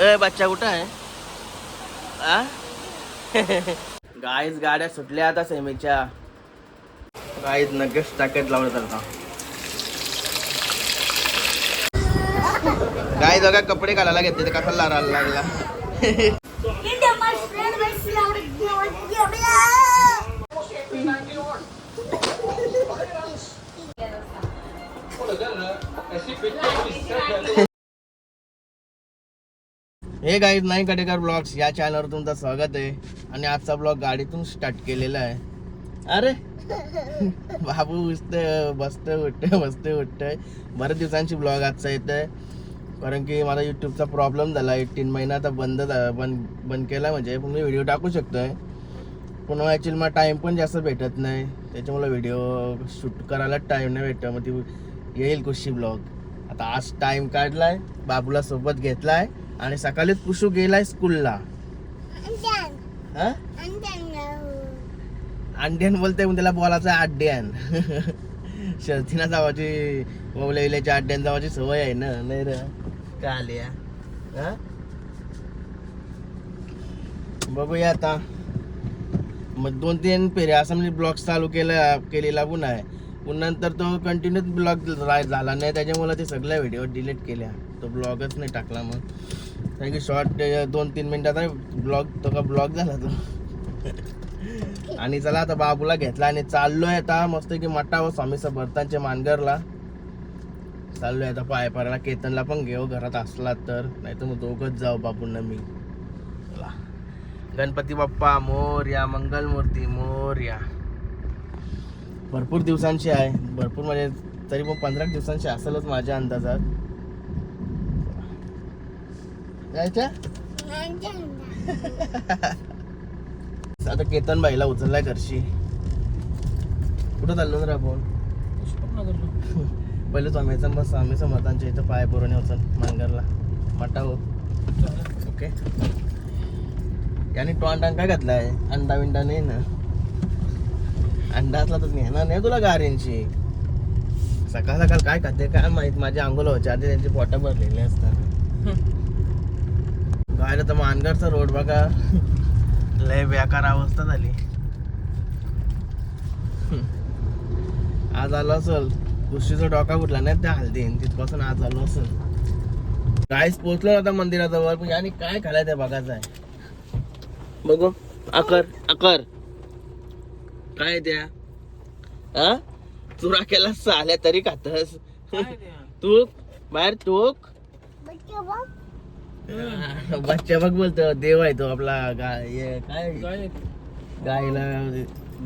ए बच्चा कुठं आहे? आ? गाईच गाड्या सुटल्या आता सेमीच्या. गाईच नगेच टाकत लावण्यात आता. गाय बघा कपडे घालायला घेतले ते कसा लारायला लागला? हे गाईज नाही कडेकर ब्लॉग्स या चॅनलवर तुमचं स्वागत आहे. आणि आजचा ब्लॉग गाडीतून स्टार्ट केलेला आहे. अरे! बाबू उठतंय बसतंय उठतंय बसतंय उठतंय. बऱ्याच दिवसांची ब्लॉग आजचा येत आहे कारण की माझा यूट्यूबचा प्रॉब्लेम झाला. एटीन महिना आता बंद झा- बंद बंद केला म्हणजे पण मी व्हिडिओ टाकू शकतोय. पण ॲक्च्युली मला टाईम पण जास्त भेटत नाही. त्याच्यामुळे व्हिडिओ शूट करायला टाईम नाही भेटत. मग ती येईल कुशी ब्लॉग आता आज टाइम काढलाय. बाबूला सोबत घेतलाय. आणि सकाळीच पुशू गेलाय स्कूलला. हा. अंड्यान बोलते त्याला बोलायचं आहे अड्ड्यान शर्तीना जावाची ओवलेल्याच्या अड्ड्यान जावाची सवय आहे ना नाही रे. का आल्या हा? बघूया आता. मग दोन तीन फेऱ्या असं म्हणजे ब्लॉग चालू केलं केलेला पण आहे. पुन्हा नंतर तो कंटिन्यू ब्लॉग झाला नाही त्याच्यामुळे ते सगळ्या व्हिडिओ डिलीट केल्या. तो ब्लॉगच नाही टाकला मग. कारण की शॉर्ट दोन तीन मिनिटाचा ब्लॉग तो का ब्लॉग झाला तो. आणि चला आता बाबूला घेतला आणि चाललोय आता मस्त की मटा व हो स्वामी समर्थांच्या मानगरला. चाललोय आता पाय पारायला केतनला पण घेऊ घरात असला तर. नाही तर मग दोघंच जाऊ बाबूंना मी. चला. गणपती बाप्पा मोर्या मंगलमूर्ती मोर्या. भरपूर दिवसांची आहे. भरपूर म्हणजे तरी मग पंधरा दिवसांची असेलच माझ्या अंदाजात. जायच्या. आता केतन बाईला उचललाय घरशी कुठं चाललो ना आपण? पहिले स्वामीचा बस स्वामी समर्थांच्या इथं पाय पुरवणे उचल मांगरला. मटा हो. ओके याने टॉन काय घातलाय? अंडा बिंडा नाही ना? अंडा असला तर नेणार नाही तुला गाऱ्यांची सकाळ सकाळ काय खाते? काय माहीत? माझ्या अंघोळ व्हायच्या आधी त्यांची पोटा भरलेली असतात. गायला तर मानगडचा रोड बघा. लय बेकार अवस्था झाली. आज आलो असल. कुशीचा डोका कुठला नाही त्या हल्दीन. तिथपासून आज आलो असल. काहीच पोचलो आता मंदिराजवळ. पण आणि काय खालाय ते बघायचं आहे. बघू. आकर आकर काय त्या? हा चुरा केला आल्या तरी खातस. तूक बाहेर तूक. बच्चा बघ बोलतो देव आहे तो आपला गाय काय? गायला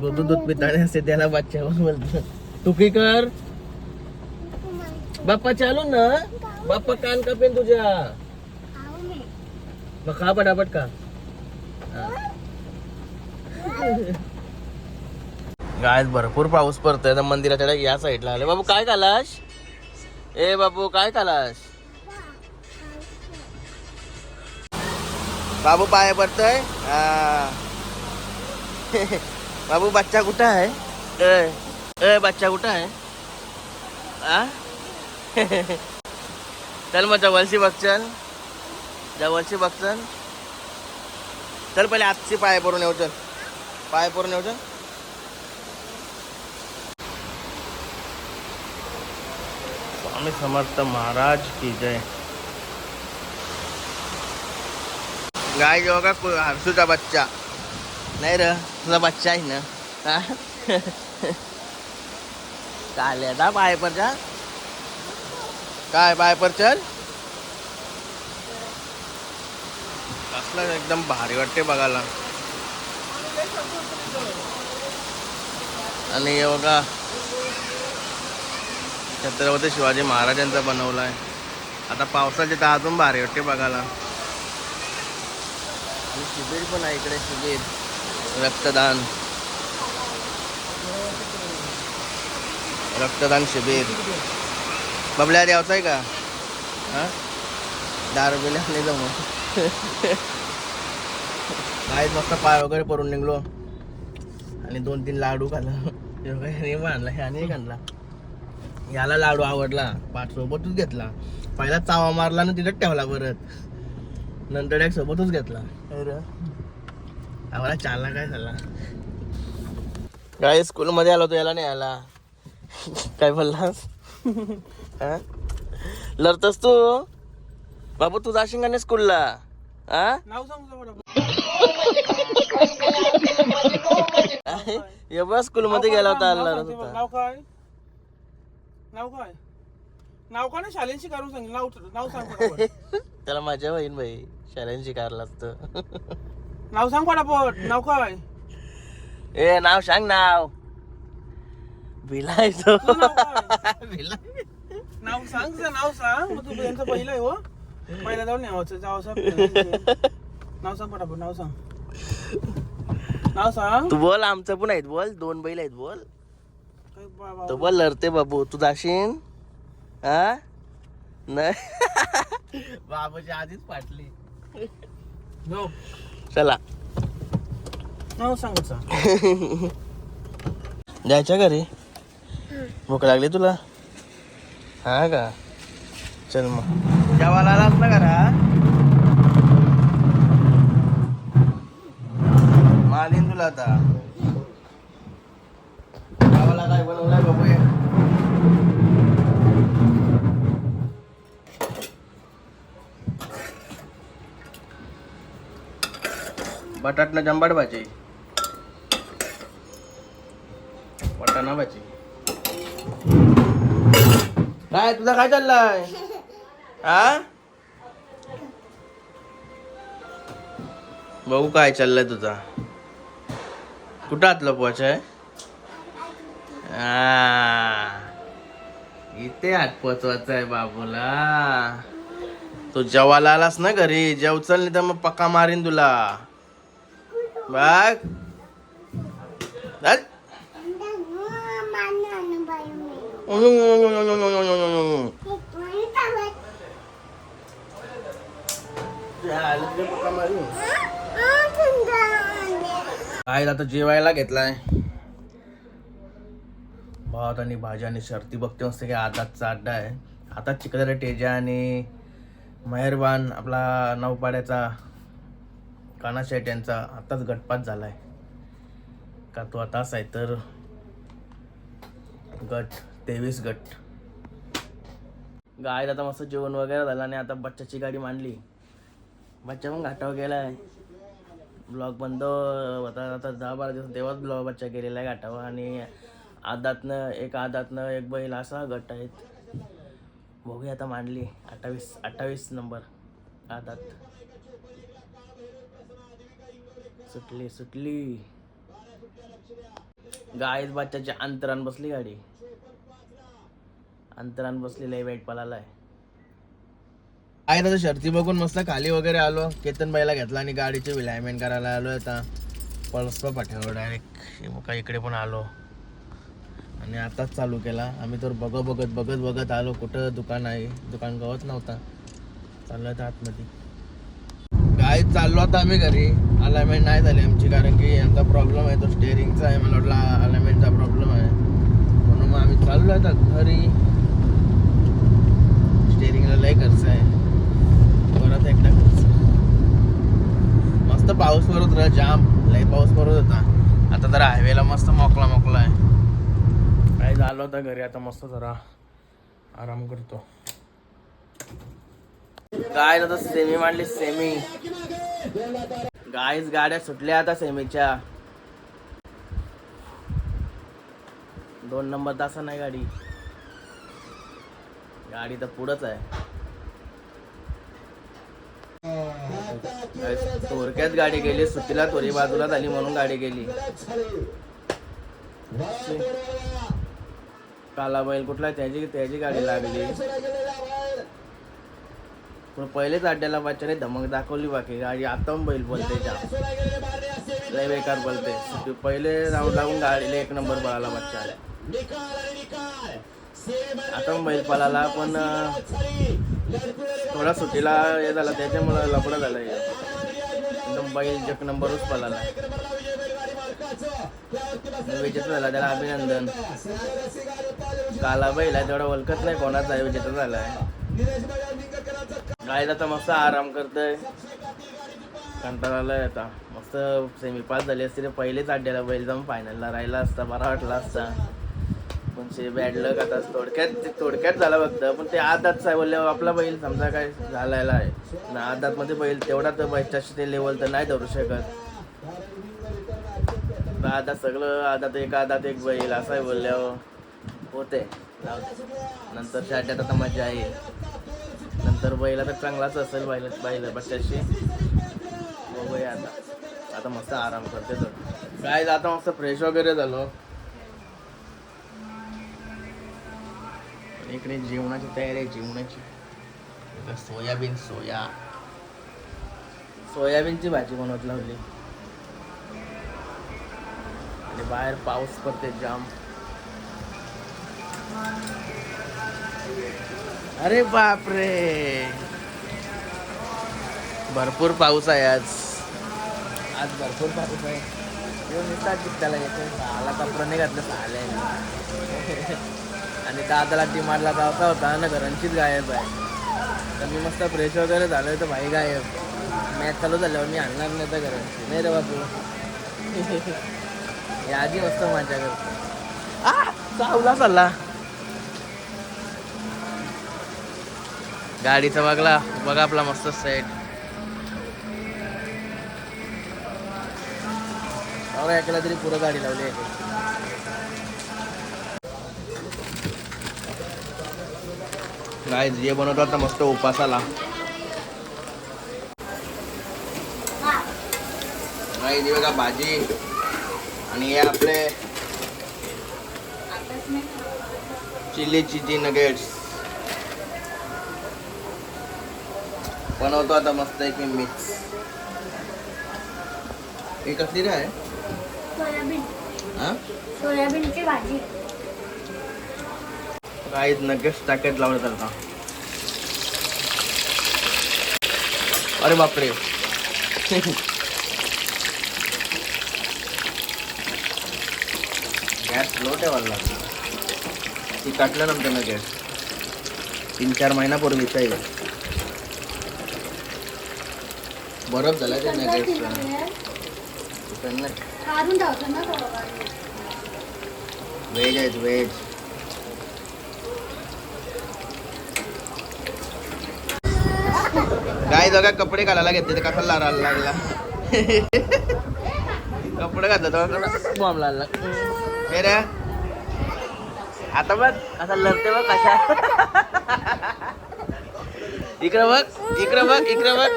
दूध दूध पिताने असते त्याला बच्चा बघ बोलतो. तू की कर? बाप्पा चालू ना. बाप्पा कान कापेन तुझ्या. मग खा पटापट का गायत भरपूर पाऊस पडतोय तर मंदिराच्या या साईडला आले बाबू काय कालाश ए बाबू काय कालाश बाबू पाय पडतोय. बाबू बच्चा कुठं आहे? ए ए बच्चा कुठं आहे? आ? चल मग जवळशी बघचल जवळशी बघचल चल. पहिले आजची पाय पडून येऊ चल. पाय पडून येऊ चल. स्वामी समर्थ महाराज की जय. गाय जो का कोई बच्चा. नाही र तुझा बच्चा आहे ना. हा? चालेल आता पाय काय पायपर चल. कसला एकदम भारी वाटते बघायला. आणि हे बघा. छत्रपती शिवाजी महाराजांचा बनवला आहे आता पावसाचे तर अजून भारी वाटते बघायला. आणि शिबिर पण आहे इकडे शिबिर रक्तदान. रक्तदान शिबिर. बबल्या द्यावचा आहे का? हा? दारू बिल्या नाही जाऊ काय मस्त पाय वगैरे परून निघलो. आणि दोन तीन लाडू खाल्ला. आणला ह्याने एक आणला. याला लाडू आवडला. पाठ सोबतच घेतला. पहिला चावा मारला ना तिथं ठेवला परत. नंतर डायरेक्ट सोबतच घेतला. आम्हाला चालला काय झाला काय स्कूल मध्ये आलो तो याला नाही आला. काय बोललास? हा? लढतोस तू? बाबू तू जाशील का नाही स्कूलला हा. एवढा स्कूल मध्ये गेला. होता. नाव काय? नाव काय? नाव का नाही? शालेंशी करून सांग नाव नाव सांग पटापट. त्याला मजा होईन भाई शाळेत शिकारला असतं नाव सांग पटापट नाव काय? ए नाव सांग नाव. भिलाय तो. तुझं नाव काय? भिलाय नाव सांग तुझं नाव सांग. मग तू यांचं पहिलं आहे हो. पहिला जाऊन न्यावाचं जावं नाव सांग पटापट नाव सांग. नाव सांग. तू बोल आमचं पण आहेत बोल. दोन बैल आहेत बोल. काय बा- बा- तो बोल लढते बाबू. तू जाशील? हा? नाही बाबूची आधीच जाऊ. चला. नाव सांग जायच्या घरी? भूक लागली तुला? हा का? चल मग. जेवायला आलास ना घरा? मालीन तुला आता. जेवायला काय बनवलंय बघूया बटाटला जंबाड भाजी. वटाणा भाजी. काय तुझा काय चाललाय? हा बघू काय चाललंय तुझा. कुठं आतलं पोच आहे? इथे हात पोचवायचा आहे बाबूला. तू जेवायला आलास ना घरी? जेवचल नाही तर मग पक्का मारीन तुला. बघ आईला काय आता जेवायला घेतलाय. भात आणि भाज्या आणि शर्ती बघते मस्त की आताच अड्डा आहे. आता चिकदार टेजा आणि मेहरबान आपला नवपाड्याचा काना यांचा आताच गटपात आहे का तो आताच आहे तर गट तेवीस गट. गायला आता मस्त जेवण वगैरे झालं आणि आता बच्चाची गाडी मांडली. बच्चा पण घाटावर गेलाय. ब्लॉग बंद होता आता दहा बारा दिवस तेव्हाच ब्लॉग बच्चा गेलेला आहे घाटावर आणि आदातनं एक आदातनं एक बैल असा गट आहेत. बघूया आता मांडली. अठ्ठावीस अठ्ठावीस नंबर आदात. सुटली सुटली. गायच बाच्याच्या अंतरान बसली गाडी. अंतरान बसलेलं आहे वेट पलाला आहे आहे तर शर्ती बघून मस्त खाली वगैरे आलो. केतन बाईला घेतला आणि गाडीचे विलायमेंट करायला आलो आता. पळसपा पाठ्यावर डायरेक्ट का इकडे पण आलो. आणि आताच चालू केला. आम्ही तर बघत बघत बघत बघत आलो. कुठं दुकान आहे? दुकान गवत नव्हता. चाललं तर आतमध्ये. काय चाललो आता आम्ही घरी. अलाइनमेंट नाही झाली आमची कारण की यांचा प्रॉब्लेम आहे तो स्टेअरिंगचा आहे. मला वाटला अलाइनमेंटचा प्रॉब्लेम आहे. म्हणून मग आम्ही चाललो आता घरी. स्टेअरिंगला लय खर्च आहे. परत एकदा खर्च. मस्त पाऊस पडत होता जाम. लय पाऊस पडत होता. आता जरा हायवेला मस्त मोकला मोकला आहे. काय झालं होतं घरी? आता मस्त जरा आराम करतो. काय आता सेमी मांडली सेमी गायच गाड्या सुटल्या आता सेमीच्या दोन नंबर तासा नाही गाडी. गाडी तर पुढंच आहे. थोडक्यात गाडी गेली सुट्टीला थोडी बाजूला झाली म्हणून गाडी गेली. काला बैल कुठला त्याची त्याची गाडी लागली. पण पहिलेच अड्ड्याला बाच्याने धमक दाखवली बाकी. गाडी आता पण बैल बोलते लय बेकार बोलते. पहिले राऊंड लावून गाडीला एक नंबर पळाला बच्चा आता पण बैल पळाला पण थोडा सुट्टीला हे झाला त्याच्यामुळं लपडा झालं एकदम बैल एक नंबरच पळाला. विजेता झाला त्याला अभिनंदन. काला बैल आहे तेवढा ओळखत नाही कोणाचा आहे विजेता आहे गायला तर मस्त आराम करतोय. कंटाळा आलाय आता. मस्त सेमी पास झाली असते रे पहिलेच अड्ड्याला बैल जाऊन फायनलला राहिला असता. बरा वाटला असता. पण ते बॅड लक आता थोडक्यात ते थोडक्यात झाला फक्त. पण ते आदात आहे बोलल्यावर आपला बैल समजा काय झालेला आहे. ना आदात मध्ये बैल तेवढा तर बैठाशी ते लेवल तर नाही धरू शकत. तर आता सगळं आदात एक आदात एक बैल असं आहे बोलल्यावर होते जाऊ शाट्यात नंतरच्या आता मजा आहे. नंतर बैला तर चांगलाच असेल बैल बैल बट्ट्याशी. बघूया आता. आता मस्त आराम करते तर काय आता मस्त फ्रेश वगैरे झालो. इकडे जेवणाची तयारी आहे जेवणाची. Soybean soya. सोयाबीनची भाजी बनवत लावली. आणि बाहेर पाऊस पडते जाम. अरे बापरे. भरपूर पाऊस आहे आज. आज भरपूर पाऊस आहे. येऊन येतात येते. सहाला कपडा नाही घातलं सहाला आणि दादाला डिमांडला जावता होता ना घरांचीच गायब आहे. तर मी मस्त फ्रेश वगैरे झालो तर भाई गायब. मॅच चालू झाल्यावर मी आणणार नाही तर घरांची. नाही रे बापू. हे आधी मस्त मजा करतो. आ चावला चालला. गाडीचा बघला बघा आपला मस्त सेट अहो एकाला तरी पुरं गाडी लावली आहे. काय जे बनवतो आता मस्त उपासाला. नाही हे बघा भाजी आणि हे आपले चिल्ली चिजी नगेट्स बनवतो आता मस्त एक मिक्स ही कसली रे आहे सोयाबीन. हा? सोयाबीनची भाजी. काहीच नगेट्स टाकत लावलं आता अरे बापरे. गॅस स्लो ठेवायला लागला. ती काटलं नव्हतं ना गॅस. तीन चार महिन्यापूर्वीच आहे बरफ झाला ते ना गॅस काढून ठेवतो ना थोडं व्हेज आहेत व्हेज काय जगा कपडे घालायला घेतले ते कसा लारायला लागला. कपडे घातलं बॉम्ब लागला. हे रे. आता बघ असा लढते बघ कशा. इकडं बघ इकडं बघ इकडं बघ.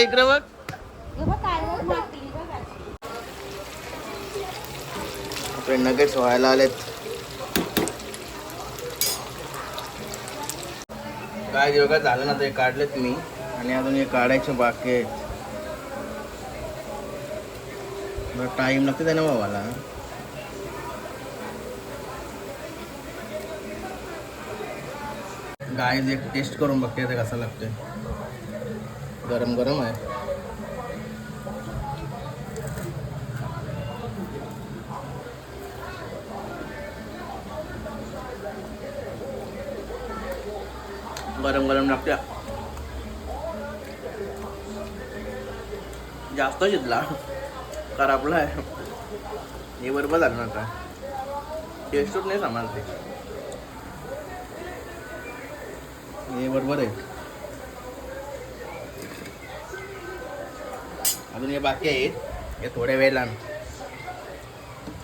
इकडं बघ. आपले नगेट्स व्हायला आलेत. काय योगा झालं ना ते काढलेत मी. आणि अजून हे काढायचे बाकी आहेत. टाइम लागते त्याने बाबाला गाय एक टेस्ट करून बघते ते कसं लागतंय. गरम गरम आहे. गरम गरम लागत्या. जास्त शिजला. खराबला आहे हे बरोबर झालं ना आता टेस्टच नाही ते. हे बरोबर आहे. अजून हे बाकी आहेत हे थोड्या वेळेला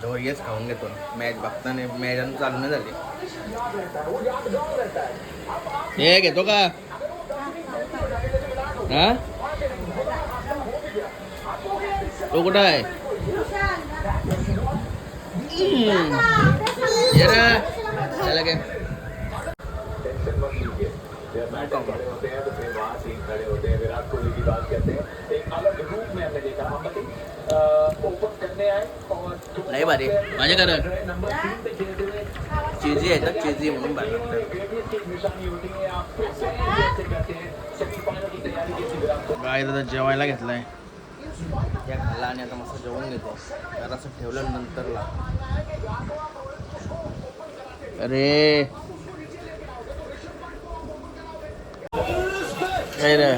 तेव्हा हेच खाऊन घेतो. मॅच बघताना मॅच चालू नाही झाली. हे घेतो का हा तो कुठं आहे रे. चला काय नाही भारी माझ्या घर चिजी आहे ना चिजी म्हणून काय दादा जेवायला घेतलाय त्या खाल्ला आणि आता मस्त जेवण घेतो जरासं ठेवलं नंतरला अरे! काय रे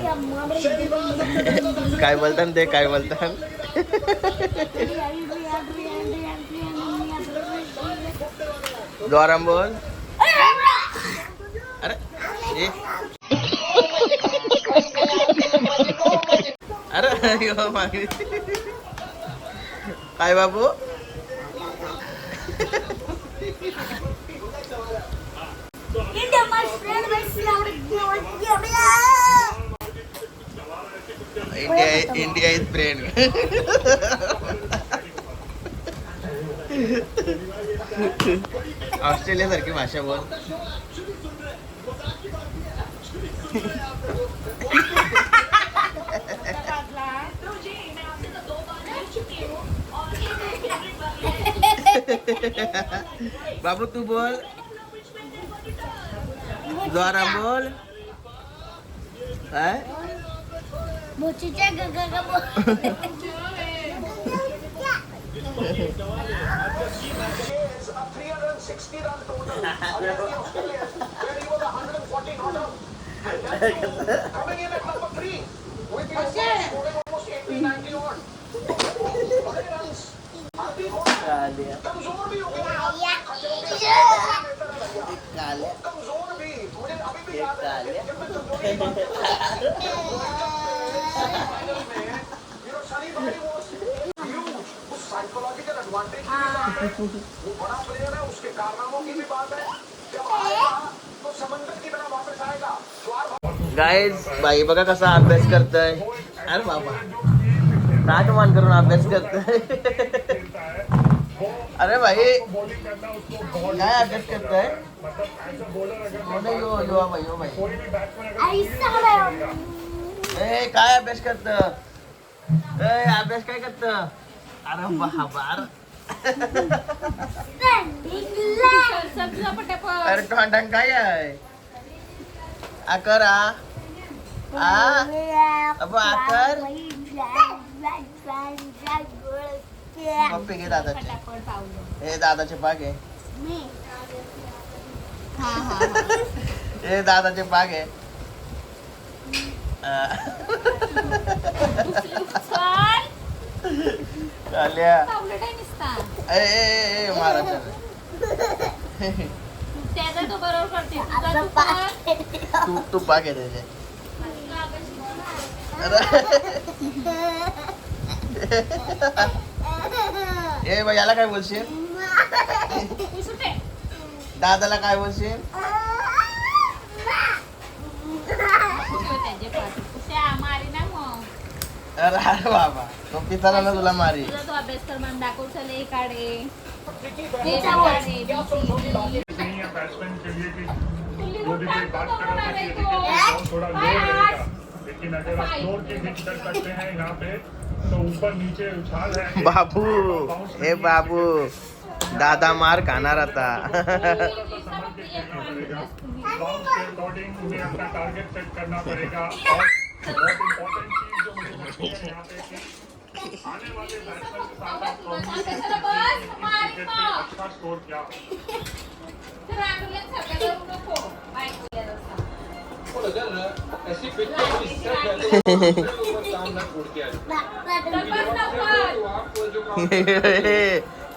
काय बोलतात ते काय बोलतात द्वाराम बोल. अरे. अरे काय बाबू? India India is brain. Australia सारखी भाषा बोल. बाबू तू बोल. द्वारा बोल. काय Mochicha gagagabo. Coming in at number three with the scoring almost 80, 90 on. Okay, runs. Hardy Kona comes over to you. Yeah. Comes over to me. Ulit, abibigyan. Kaya गगा काल्या काल्या हे काल्या guys बाई बघा कसा अभ्यास करतोय? अरे बाबा. नाट मान करून अभ्यास करतोय. अरे भाई. काय अभ्यास करतोय? कोण यो यो भाई यो भाई ए काय अभ्यास करत ए अभ्यास काय करत अरे बाबा अरे काय आहे? आकर आ. आ. अबो आकर पप्पी घे दादाचे. हे दादाचे पाग आहे. हे दादाचे पाग आहे. ए ए ए, महाराज त्याचा तो बरोबर करते तुझा तू कर. तू तू पाग आहे त्याचे अरे ए बाई याला काय बोलशील तू सुटे. दादाला काय बोलशील. अरे अरे बाबा तो पिताला ना तुला मारी. तुझा तो अभ्यास कर मला दाखव चल ए काढे ए काढे BCD. बैट्समैन के लिए कि तुली वो भी उठा कोई बात तो कर रहा था कि कोणाला क्रिकेट तो? में थोड़ा लो रहेगा लेकिन अगर आप फ्लोर के बीच कर सकते हैं यहाँ पे तो ऊपर नीचे उछाल है बाबू हे बाबू दादा मार खाणार आता. बाउंस के अकॉर्डिंग उन्हें अपना टारगेट सेट करना पड़ेगा. और बहुत इंपॉर्टेंट चीज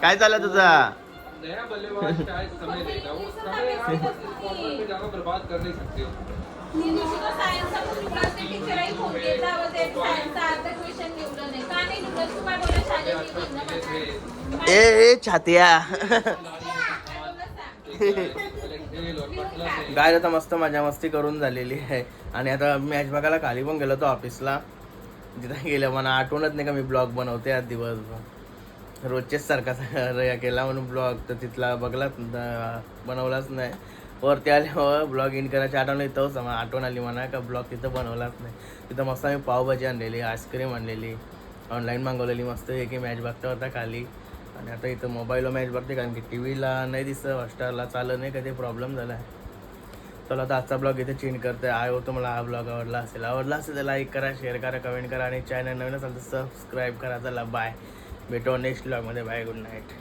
काय चाललं तुझा? नया बल्लेबाज शायद समय लेगा वो समय आप ज्यादा बर्बाद कर नहीं सकते हो। ए ए छातिया. गाय आता मस्त मजा मस्ती करून झालेली आहे. आणि आता मॅच बघायला खाली पण गेलो होतो ऑफिसला तिथं गेलं मला आठवणच नाही का मी ब्लॉग बनवते आज दिवसभर. रोजचेच सारखा केला म्हणून ब्लॉग तर तिथला बघलाच न- बनवलाच नाही. वरती आल्यावर ब्लॉग इन करायची आठवण येतोच हो. मला आठवण आली म्हणा का ब्लॉग तिथं बनवलाच नाही. तिथं मस्त आम्ही पावभाजी आणलेली आईस्क्रीम आणलेली ऑनलाईन मागवलेली मस्त एक मॅच बघता होता खाली. आणि आता इथं मोबाईलवर मॅच बघते कारण की टी व्हीला नाही दिसतं हॉटस्टारला चालत नाही कधी प्रॉब्लेम झाला आहे चला आता आजचा ब्लॉग इथे चेंज करते आय होतो मला हा ब्लॉग आवडला असेल. आवडला असेल तर लाईक करा शेअर करा कमेंट करा आणि चॅनल नवीन असेल तर सबस्क्राईब करा. चला बाय भेटो नेक्स्ट ब्लॉगमध्ये बाय गुड नाईट